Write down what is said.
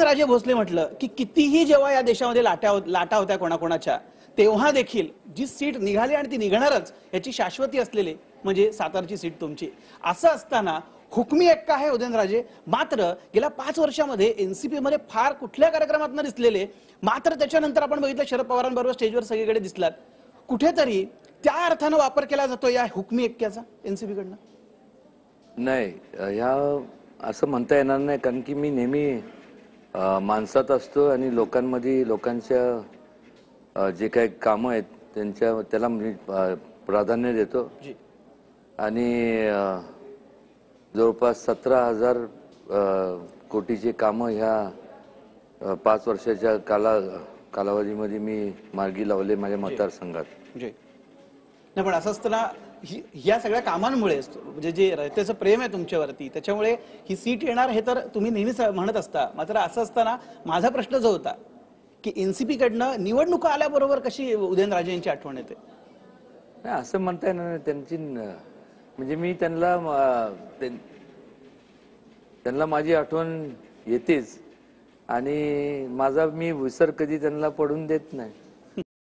राजे भोसले म्हटलं की कितीही जेव्हा या देशामध्ये लाटा लाटा होत्या कोणाकोणाच्या तेव्हा देखील जी सीट निघाली आणि ती निघणारच याची शाश्वती असलेली म्हणजे सातारची सीट तुमची. असं असताना हुकमी एक्का आहे उदयनराजे. मात्र गेल्या पाच वर्षामध्ये एनसीपी मध्ये फार कुठल्या कार्यक्रमात दिसलेले मात्र त्याच्यानंतर आपण बघितलं शरद पवारांबरोबर स्टेजवर सगळीकडे दिसलात. कुठेतरी त्या अर्थानं वापर केला जातो या हुकमी एक्क्याचा एनसीपी कडनं नाही ह्या असं म्हणता येणार नाही कारण की मी नेहमी माणसात असतो आणि लोकांमध्ये लोकांच्या जे काही कामं आहेत त्यांच्या त्याला मी प्राधान्य देतो. आणि जवळपास सतरा हजार कोटीचे कामं ह्या पाच वर्षाच्या काला कालावधीमध्ये मी मार्गी लावले माझ्या मतदारसंघात. नाही पण असं असताना ही- या सगळ्या कामांमुळे म्हणजे जे रयतेचं प्रेम आहे तुमच्यावरती त्याच्यामुळे ही सीट येणार हे तर तुम्ही नेहमीच म्हणत असता. मात्र असं असताना माझा प्रश्न जो होता की एनसीपी कडनं निवडणुका आल्याबरोबर कशी उदयनराजे यांची आठवण येते? नाही असं म्हणता येणार नाही. त्यांची म्हणजे मी त्यांना त्यां- त्यांना माझी आठवण येतेच. आणि माझा मी विसर कधी त्यांना पडून देत नाही.